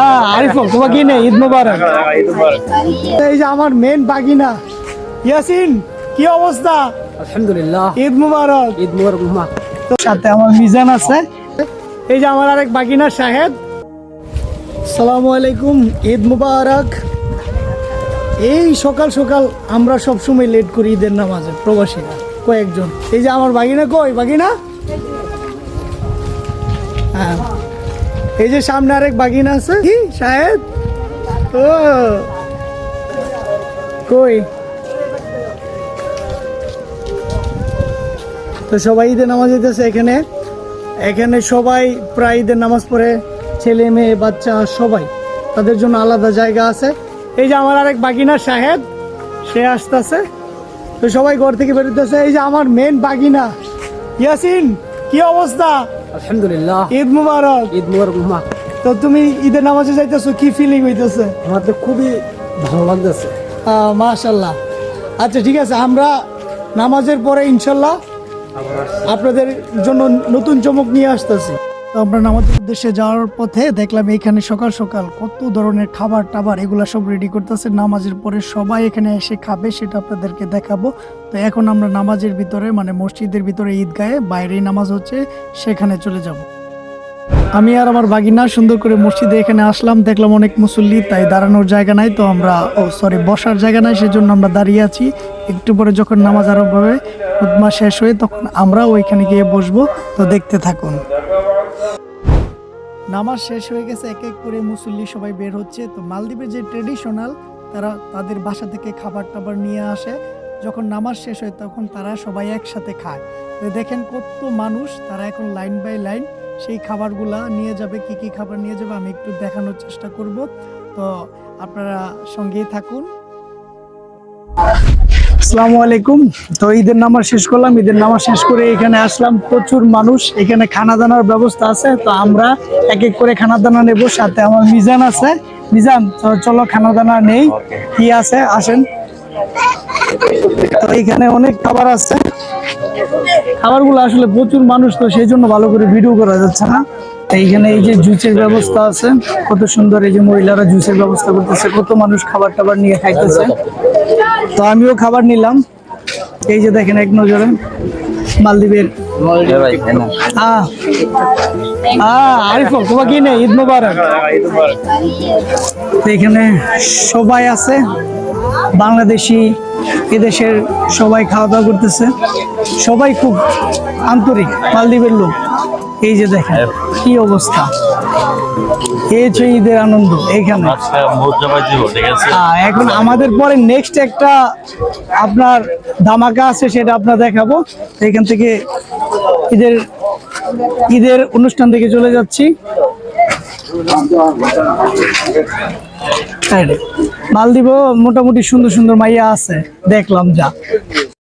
হ্যাঁ আরিফুল তোমাকে কি ঈদ মুবারক। এই যে আমার মেন বাগিনা ইয়াসিন কি অবস্থা? আলহামদুলিল্লাহ। ঈদ মুবারক। ঈদ মুবারক মামা সাথে আমার মিজান আছে। এই যে আমার আরেক বাগিনা শাহেদ। সালামু আলাইকুম ঈদ মুবারক। এই সকাল সকাল আমরা সব সময় লেট করি ঈদের নামাজে প্রবাসীরা কয়েকজন। এই যে আমার বাগিনা কই? বাগিনা? হ্যাঁ। এই যে সামনে আরেক বাগিনা আছে। কি, শাহেদ? ও। কই? তো সবাই ঈদের নামাজ দিতেছে এখানে। এখানে সবাই প্রায় ঈদের নামাজ পড়ে, ছেলে, মেয়ে, বাচ্চা, সবাই। তাদের জন্য আলাদা জায়গা আছে। এই যে আমার আরেক বাগিনা সাহেব সে আসতেছে। তো সবাই ঘর থেকে বেরোতেছে এই যে আমার মেন বাগিনা। ইয়াসিন, কি অবস্থা? আলহামদুলিল্লাহ। ঈদ মুবারক। ঈদ মুবারক মা। তো তুমি ঈদের নামাজে যাইতেছো কি ফিলিং হইতেছে? আমার তো খুবই ভালো লাগতেছে। মাশাল্লাহ আচ্ছা ঠিক আছে আমরা নামাজের পরে ইনশাল্লাহ আপনাদের জন্য নতুন চমক নিয়ে আসতেছি। আমরা নামাজের উদ্দেশ্যে যাওয়ার পথে দেখলাম এখানে সকাল সকাল কত ধরনের খাবার টাবার এগুলা সব রেডি করতেছে। নামাজের পরে সবাই এখানে এসে খাবে সেটা আপনাদেরকে দেখাবো। তো এখন আমরা নামাজের ভিতরে মানে মসজিদের ভিতরে ঈদগাহে বাইরেই নামাজ হচ্ছে, সেখানে চলে যাব। আমি আর আমার বাগিনা সুন্দর করে মসজিদে এখানে আসলাম, দেখলাম অনেক মুসল্লি, তাই দাঁড়ানোর জায়গা নাই। তো আমরা, ও সরি বসার জায়গা নাই, সেজন্য আমরা দাঁড়িয়ে আছি। একটু পরে যখন নামাজ আরম্ভ হবে খুতমা শেষ হয়ে তখন আমরাও ওইখানে গিয়ে বসবো। তো দেখতে থাকুন। নামাজ শেষ হয়ে গেছে, এক এক করে মুসল্লি সবাই বের হচ্ছে। তো মালদ্বীপের যে ট্রেডিশনাল তারা তাদের বাসা থেকে খাবার টাবার নিয়ে আসে। যখন নামাজ শেষ হয়, তখন তারা সবাই একসাথে খায়। তো দেখেন কত মানুষ, তারা এখন লাইন বাই লাইন সেই খাবারগুলা নিয়ে যাবে, কি কি খাবার নিয়ে যাবে, আমি একটু দেখানোর চেষ্টা করব। তো আপনারা সঙ্গেই থাকুন। আসসালামু আলাইকুম। তো ঈদের নামাজ শেষ করলাম। ঈদের নামাজ শেষ করে এখানে আসলাম। প্রচুর মানুষ। এখানে খানা দানার ব্যবস্থা আছে। তো আমরা এক এক করে খানা দানা নেব। সাথে আমার মিজান আছে। মিজান চলো খানা দানা নেই। কি আছে? আসেন। তো এখানে অনেক খাবার আছে। খাবারগুলো আসলে প্রচুর মানুষ তো সেই জন্য ভালো করে ভিডিও করা যাচ্ছে না। এইখানে এই যে জুসের ব্যবস্থা আছে। কত সুন্দর এই যে মহিলারা জুসের ব্যবস্থা করতেছে। কত মানুষ খাবার টাবার নিয়ে খাইতেছে। তো আমিও খাবার নিলাম। এই যে দেখেন এক নজরে মালদ্বীপের। তোমাকে কি নেই ঈদ মুবারক। এখানে সবাই আছে বাংলাদেশি এদেশের সবাই খাওয়া দাওয়া করতেছে। সবাই খুব আন্তরিক মালদ্বীপের লোক। এই যে দেখেন কি অবস্থা? এই হচ্ছে ঈদের আনন্দ এখন আমাদের পরে নেক্সট একটা আপনার ধামাকা আছে সেটা আপনার দেখাবো। এখান থেকে ঈদের ঈদের অনুষ্ঠান থেকে চলে যাচ্ছি। মালদ্বীপও মোটামুটি সুন্দর সুন্দর মাইয়া আছে দেখলাম যা।